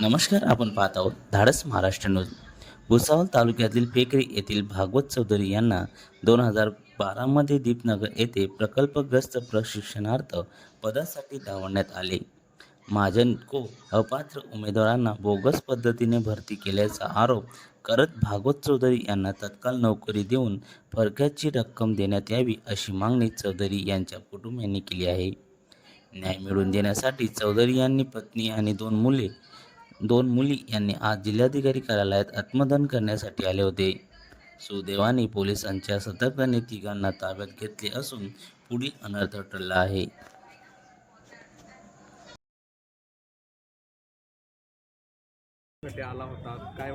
नमस्कार आपण पाहत आहोत धाडस महाराष्ट्र न्यूज. भुसावळ तालुक्यातील पेकरी येथील भागवत चौधरी यांना दोन हजार बारामध्ये दीपनगर येथे प्रकल्पग्रस्त प्रशिक्षणार्थ पदासाठी धावण्यात आले. महाजन को अपात्र उमेदवारांना बोगस पद्धतीने भरती केल्याचा आरोप करत भागवत चौधरी यांना तत्काळ नोकरी देऊन फरक्याची रक्कम देण्यात यावी अशी मागणी चौधरी यांच्या कुटुंबियांनी केली आहे. न्याय मिळवून देण्यासाठी चौधरी यांनी पत्नी आणि दोन मुले दोन मुली यांनी आज जिल्हाधिकारी कार्यालयात आत्मदान करण्यासाठी आले होते. सुदैवाने पोलिसांच्या सतर्कतेने तिघांना ताब्यात घेतले असून पुढील अनर्थ टळला आहे. आला होता काय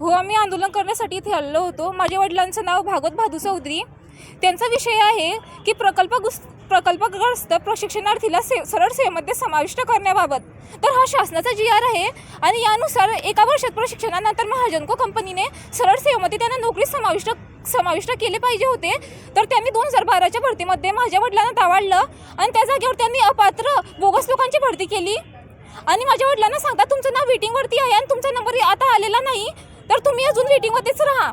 हो आम्ही आंदोलन करण्यासाठी इथे आलेलो होतो. माझ्या वडिलांचं नाव भागवत भादू चौधरी. त्यांचा विषय आहे की प्रकल्प प्रकल्पग्रस्त प्रशिक्षणार्थीला से सरळ सेवेमध्ये समाविष्ट करण्याबाबत. तर हा शासनाचा जी आर आहे आणि यानुसार एका वर्षात प्रशिक्षणानंतर महाजनको कंपनीने सरळ सेवेमध्ये त्यांना नोकरी समाविष्ट समाविष्ट केले पाहिजे होते. तर त्यांनी दोन हजार बाराच्या भरतीमध्ये माझ्या वडिलांना दावाडलं आणि त्या जागेवर त्यांनी अपात्र बोगस लोकांची भरती केली. आणि माझ्या वडिलांना सांगता तुमचं नाव वेटिंगवरती आहे आणि तुमचा नंबर आता आलेला नाही. तर तुम्ही अजून वेटिंगमध्येच राहा.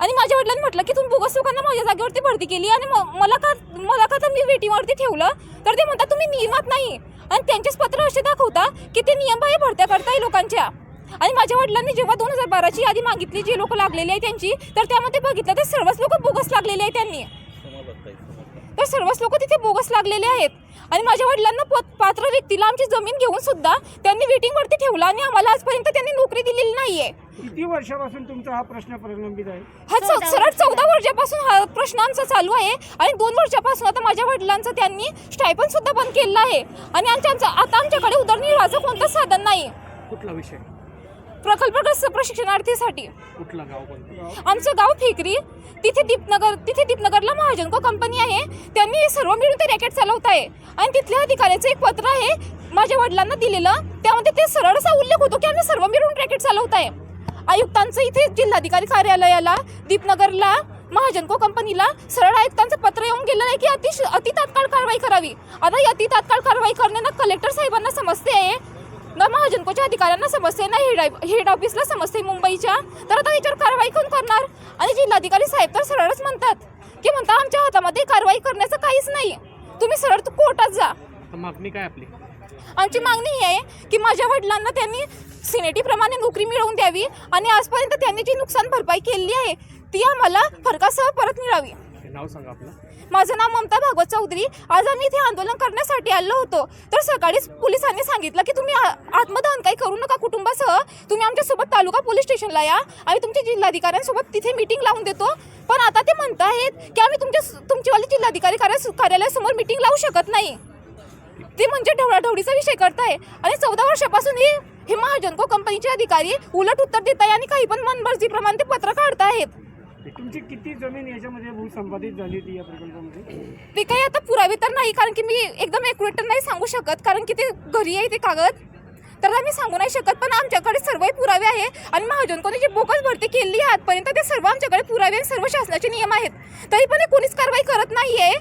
आणि माझ्या वडिलांनी म्हटलं की तुम्ही बोगस लोकांना माझ्या जागेवरती भरती केली आणि मला का मला का तर मी वेटिंगवरती ठेवलं? तर ते म्हणतात तुम्ही नियमात नाही. आणि त्यांचेच पत्र असे दाखवता की ते नियमबाह्य भरत्या करताय लोकांच्या. आणि माझ्या वडिलांनी जेव्हा दोन हजार बाराची यादी मागितली जी लोक लागलेली आहे त्यांची तर त्यामध्ये बघितलं तर सर्वच लोक बोगस लागलेले आहेत त्यांनी. तर सर्वच लोक तिथे बोगस लागलेले आहेत. आणि माझ्या वडिलांना प- पात्र व्यक्तीला आमची जमीन घेऊन सुद्धा त्यांनी वेटिंगवरती ठेवला आणि आम्हाला आजपर्यंत त्यांनी नोकरी दिलेली नाहीये. किती वर्षापासून तुमचा हा प्रश्न प्रलंबित आहे? हा सरळ चौदा वर्षापासून हा प्रश्न आमचा चालू आहे. आणि दोन वर्षापासून आता माझ्या वडिलांचं त्यांनी स्टायपन सुद्धा बंद केलेलं आहे. आणि आमच्या आमचा आता आमच्याकडे उदरनिर्वाहाचं कोणतंच साधन नाही. कुठला विषय? प्रकल्पग्रस्त प्रशिक्षणार्थीसाठी. कुठला गाव कोणतं? आमचं गाव फेकरी. तिथे दीपनगर तिथे दीपनगरला महाजनको कंपनी आहे. त्यांनी सर्व मिळून ते रॅकेट चालवत आहे आणि तिथल्या अधिकाऱ्याचं एक पत्र आहे माझ्या वडिलांना दिलेलं. त्यामध्ये ते सरळ असा उल्लेख होतो की आम्ही सर्व मिळून रॅकेट चालवत आहे आयुक्तांचं इथे जिल्हाधिकारी कार्यालयाला दीपनगरला महाजनको कंपनीला सरळ आयुक्तांचं पत्र येऊन गेलेलं आहे की अति अति तात्काळ कारवाई करावी. आता अति तात्काळ कारवाई करणे ना कलेक्टर साहेबांना समजते आहे. ना महाजनकोच्या अधिकाऱ्यांना समजते ना हेड हेड ऑफिसला समजते मुंबईच्या? तर आता याच्यावर कारवाई कोण करणार? आणि जिल्हाधिकारी साहेब तर सरळच म्हणतात की म्हणता आमच्या हातामध्ये कारवाई करण्याचं काहीच नाही. तुम्ही सरळ तू कोर्टात जा. तर मागणी काय आपली? आमची मागणी ही आहे की माझ्या वडिलांना त्यांनी सिनेटीप्रमाणे नोकरी मिळवून द्यावी आणि आजपर्यंत त्यांनी जी नुकसान भरपाई केली आहे ती आम्हाला फरकासह परत मिळावी. नाव सांगा आपलं. माझं नाव ममता भागवत चौधरी. आज आम्ही इथे आंदोलन करण्यासाठी आलो होतो. तर सकाळीच पोलिसांनी सांगितलं की तुम्ही आत्मदहन काही करू नका कुटुंबासह. तुम्ही आमच्यासोबत तालुका पोलीस स्टेशनला या. आम्ही तुमच्या जिल्हाधिकाऱ्यांसोबत तिथे मीटिंग लावून देतो. पण आता ते म्हणत आहेत की आम्ही तुमच्या तुमचीवाले जिल्हाधिकारी कार्या कार्यालयासमोर मीटिंग लावू शकत नाही. ते म्हणजे ढवळाढवळीचा विषय करताय. आणि चौदा वर्षापासून ही हे महाजनको कंपनीचे अधिकारी उलट उत्तर देत आहे आणि काही पण मनमर्जीप्रमाणे ते पत्र काढतायत तुमची किती जमीन याच्यामध्ये भूसंपादित झाली होती या प्रकल्पामध्ये? ते काही आता पुरावे तर नाही कारण की मी एकदम एक्युरेट नाही सांगू शकत कारण की ते घरी आहे ते कागद. तर आम्ही सांगू नाही शकत पण आमच्याकडे सर्व पुरावे आहे. आणि महाजनकोने जी बोगस भरती केली आहे आजपर्यंत ते सर्व आमच्याकडे पुरावे आणि सर्व शासनाचे नियम आहेत. तरी पण हे कोणीच कारवाई करत नाही आहे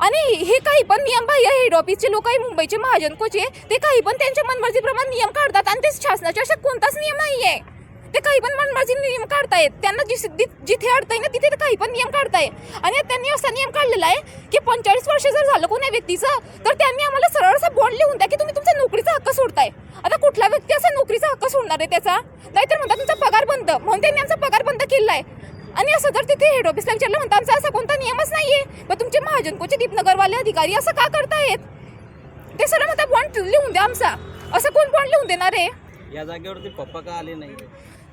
आणि हे काही पण नियम बाह्य हेड ऑफिसचे लोक आहे मुंबईचे महाजनकोचे ते काही पण त्यांच्या मनमर्जीप्रमाणे नियम काढतात आणि ते शासनाचे असे कोणताच नियम नाही आहे ते काही पण मनमर्जी नियम काढतायत त्यांना जिस- जिथे अडताय ना तिथे काही पण नियम काढताय. आणि त्यांनी असा नियम काढलेला आहे की पंचेचाळीस वर्ष जर झालं कोण्या व्यक्तीचं तर त्यांनी आम्हाला सरळ असा बॉन्ड लिहून द्या की तुम्ही तुमचा नोकरीचा हक्क सोडताय. आता कुठला व्यक्ती असा नोकरीचा हक्क सोडणार आहे त्याचा? नाहीतर म्हणतात तुमचा पगार बंद. म्हणून त्यांनी आमचा पगार बंद केला आहे आणि असं जर तिथे हेड ऑफिसला विचारलं म्हणता आमचा असा कोणता नियमच नाहीये. मग तुमचे महाजनकोचे दीपनगरवाले अधिकारी असं का करतायत? ते सरळ म्हणता बॉन्ड लिहून द्या आमचा. असं कोण बॉन्ड लिहून देणार आहे? या जागेवरती पप्पा का आले नाही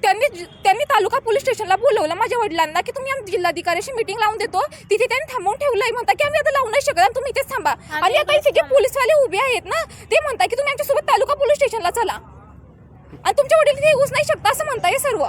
त्यांनी त्यांनी तालुका पोलीस स्टेशनला बोलवलं माझ्या वडिलांना की तुम्ही आमच्या जिल्हाधिकाऱ्याशी मीटिंग लावून देतो. तिथे त्यांनी थांबवून ठेवलंय. म्हणता की आम्ही आता लावू नाही शकत. तुम्ही इथेच थांबा. आणि आता इथे जे पोलीसवाले उभे आहेत ना ते म्हणता की तुम्ही आमच्यासोबत तालुका पोलीस स्टेशनला चला. आणि तुमच्या वडील तिथे येऊच नाही शकता असं म्हणताय सर्व.